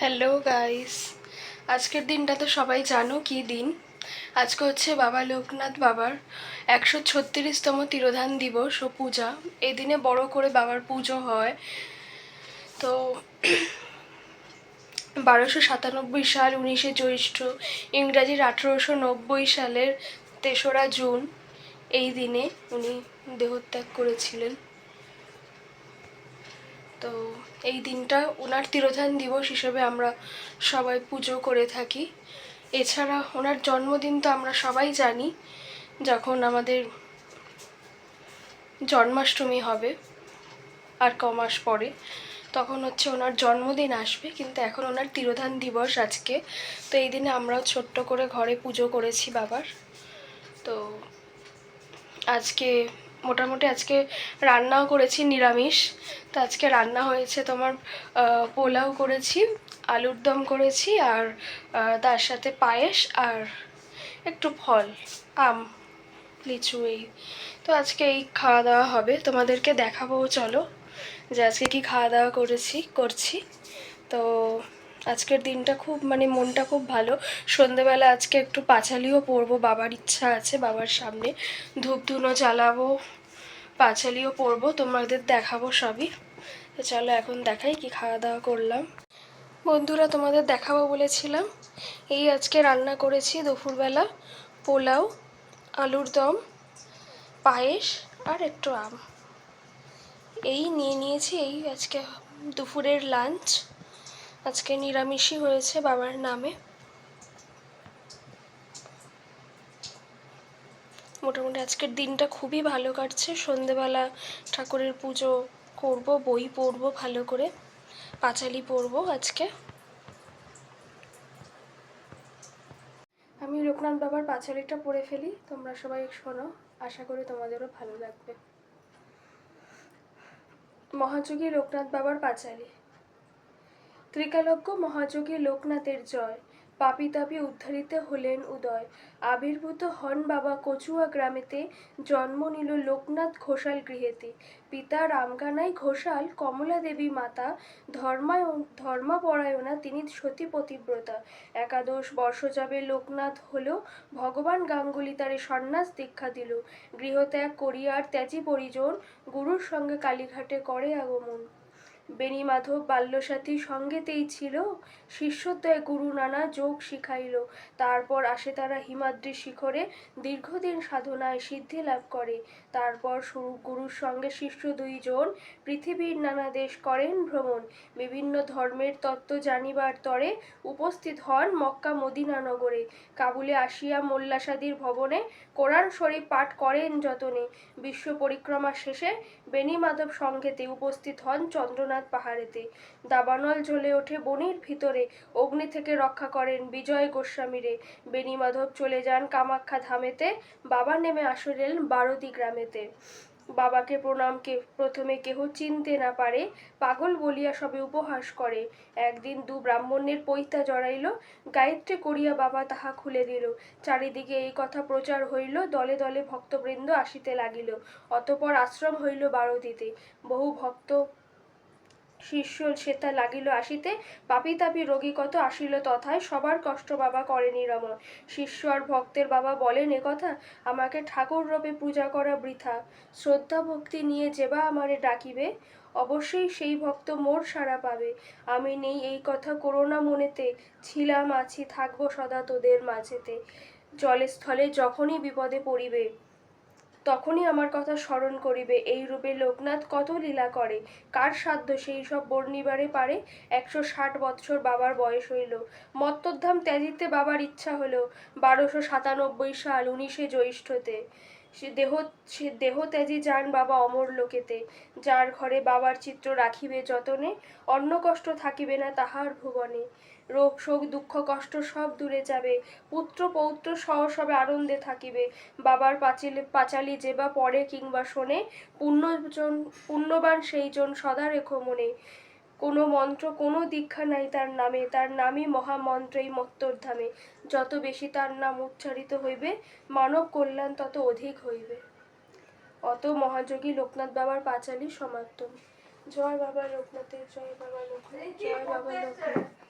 Hello guys আজকের দিনটা তো সবাই জানো কি দিন। আজকে হচ্ছে বাবা লোকনাথ বাবার একশো ছত্রিশতম তিরোধান দিবস ও পূজা। এই দিনে বড় করে বাবার পুজো হয়। তো বারোশো সাতানব্বই সাল উনিশে জ্যৈষ্ঠ, ইংরাজির আঠেরোশো নব্বই সালের তেসরা জুন এই দিনে উনি দেহত্যাগ করেছিলেন। তো এই দিনটা ওনার তিরোধান দিবস হিসেবে আমরা সবাই পুজো করে থাকি। এছাড়া ওনার জন্মদিন তো আমরা সবাই জানি, যখন আমাদের জন্মাষ্টমী হবে আর ক মাস পরে তখন হচ্ছে ওনার জন্মদিন আসবে, কিন্তু এখন ওনার তিরোধান দিবস আজকে। তো এই দিনে আমরাও ছোট্ট করে ঘরে পুজো করেছি বাবার। তো আজকে মোটামুটি আজকে রান্নাও করেছি নিরামিষ। তো আজকে রান্না হয়েছে তোমার পোলাও করেছি, আলুর দম করেছি আর তার সাথে পায়েস আর একটু ফল, আম, লিচু এই। তো আজকে এই খাওয়া দাওয়া হবে, তোমাদেরকে দেখাবো, চলো। যে আজকে কি খাওয়া দাওয়া করেছি, করছি। তো আজকের দিনটা খুব মানে মনটা খুব ভালো। সন্ধেবেলা আজকে একটু পাঁচালিও পরবো, বাবার ইচ্ছা আছে বাবার সামনে। ধূপ ধুনো জ্বালাবো, পাঁচালিও পরবো, তোমাদের দেখাবো সবই। তো চলো এখন দেখাই কি খাওয়া দাওয়া করলাম। বন্ধুরা, তোমাদের দেখাবো বলেছিলাম। এই আজকে রান্না করেছি দুপুরবেলা পোলাও, আলুর দম, পায়েস আর একটু আম। এই নিয়ে নিয়েছি এই আজকে দুপুরের লাঞ্চ। আজকে নিরামিষই হয়েছে বাবার নামে। মোটামুটি আজকের দিনটা খুবই ভালো কাটছে। সন্ধেবেলা ঠাকুরের পুজো করব, বই পড়ব ভালো করে। পাঁচালি পড়ব আজকে। আমি লোকনাথ বাবার পাঁচালিটা পড়ে ফেলি। তোমরা সবাই শোনো। আশা করি তোমাদেরও ভালো লাগবে। মহাযোগী লোকনাথ বাবার পাঁচালি। ত্রিকালজ্ঞ মহাযোগী লোকনাথের জয়। পাপি তাপি উদ্ধারিত হলেন উদয়। আবির্ভূত হন বাবা কচুয়া গ্রামেতে, জন্ম নিল লোকনাথ ঘোষাল গৃহেতে। পিতা রামকানাই ঘোষাল, কমলা দেবী মাতা, ধর্মায় ধর্মাপরায়ণা, তিনি সতী পতিব্রতা। একাদশ বর্ষ যাবে লোকনাথ হল, ভগবান গাঙ্গুলি তারে সন্ন্যাস দীক্ষা দিল। গৃহত্যাগ করিয়ার ত্যাজি পরিজন, গুরুর সঙ্গে কালীঘাটে করে আগমন। বেণী মাধব বাল্যসাথী সঙ্গেতেই ছিল। শিষ্যদ্বয় গুরু নানা যোগ শিখাইল। তারপর আসে তারা হিমাদ্রি শিখরে দীর্ঘদিন সাধনায় সিদ্ধি লাভ করে। তারপর শুরু গুরুর সঙ্গে শিষ্য দুইজন পৃথিবীর নানা দেশ করেন ভ্রমণ। বিভিন্ন ধর্মের তত্ত্ব জানিবার তরে উপস্থিত হন মক্কা মদিনা নগরে। কাবুলে আসিয়া মোল্লাসাদির ভবনে কোরআন শরীফ পাঠ করেন যতনে। বিশ্ব পরিক্রমা শেষে বেণী মাধব সঙ্গেতে উপস্থিত হন চন্দ্রনাথ পাহাড়েতে। দাবানল জ্বলে ওঠে বনির ভিতরে। অগ্নি থেকে রক্ষা করেন বিজয় গোস্বামীরে। বেণী মাধব চলে যান কামাখ্যা ধামেতে। বাবা নেমে আসলেন বারতি গ্রামেতে। বাবাকে প্রণামকে প্রথমে কেহ চিনতে না পারে। পাগল বলিয়া সবে উপহাস করে। একদিন দু ব্রাহ্মণের পৈতা জড়াইল। গায়ত্রী করিয়া বাবা তাহা খুলে দিল। চারিদিকে এই কথা প্রচার হইল। দলে দলে ভক্তবৃন্দ আসিতে লাগিল। অতপর আশ্রম হইল বারতিতে বহু ভক্ত শিষ্য সেতা লাগিল আসিতে। পাপি তাপি রোগী কত আসিল তথায়, সবার কষ্ট বাবা করে নিরাময় শিষ্য আর ভক্তের বাবা বলেন কথা, আমাকে ঠাকুর রূপে পূজা করা বৃথা। শ্রদ্ধা ভক্তি নিয়ে যেবা আমারে ডাকিবে, অবশ্যই সেই ভক্ত মোর সাড়া পাবে। আমি নেই, এই কথা করোনা মনেতে, ছিলাম আছি, থাকব সদা তোদের মাঝেতে। জলে স্থলে যখনই বিপদে পড়িবে তখনই আমার কথা স্মরণ করিবে, এই রূপে লোকনাথ কত লীলা করে। কার সাধ্য সেই সব বর্ণিবারে পারে? একশো ষাট বৎসর বাবার বয়স হইল। মত্তধাম ত্যাজিতে বাবার ইচ্ছা হলো। বারোশো সাতানব্বই সাল উনিশে জ্যৈষ্ঠতে। সে দেহ সে দেহ ত্যাজি যান বাবা অমর লোকেতে। যার ঘরে বাবার চিত্র রাখিবে যতনে অন্ন কষ্ট থাকিবে না তাহার ভুবনে। রোগ, শোক, দুঃখ, কষ্ট সব দূরে যাবে। পুত্র, পৌত্র সহ সবে আনন্দে থাকিবে। বাবার পাঁচিলে, পাঁচালি যে বা পড়ে কিংবা শোনে, পুণ্যজন, পুণ্যবান সেই জন সদা রেখো মনে। কোনো মন্ত্র, কোনো দীক্ষা নাই তার নামে। তার নামই মহামন্ত্র এই মত্তরধামে যত বেশি তার নাম উচ্চারিত হইবে, মানব কল্যাণ তত অধিক হইবে। অত মহাযোগী লোকনাথ বাবার পাঁচালি সমাপ্ত জয় বাবা লোকনাথের, জয় বাবা লোকনাথ, জয় বাবা লোকনাথ।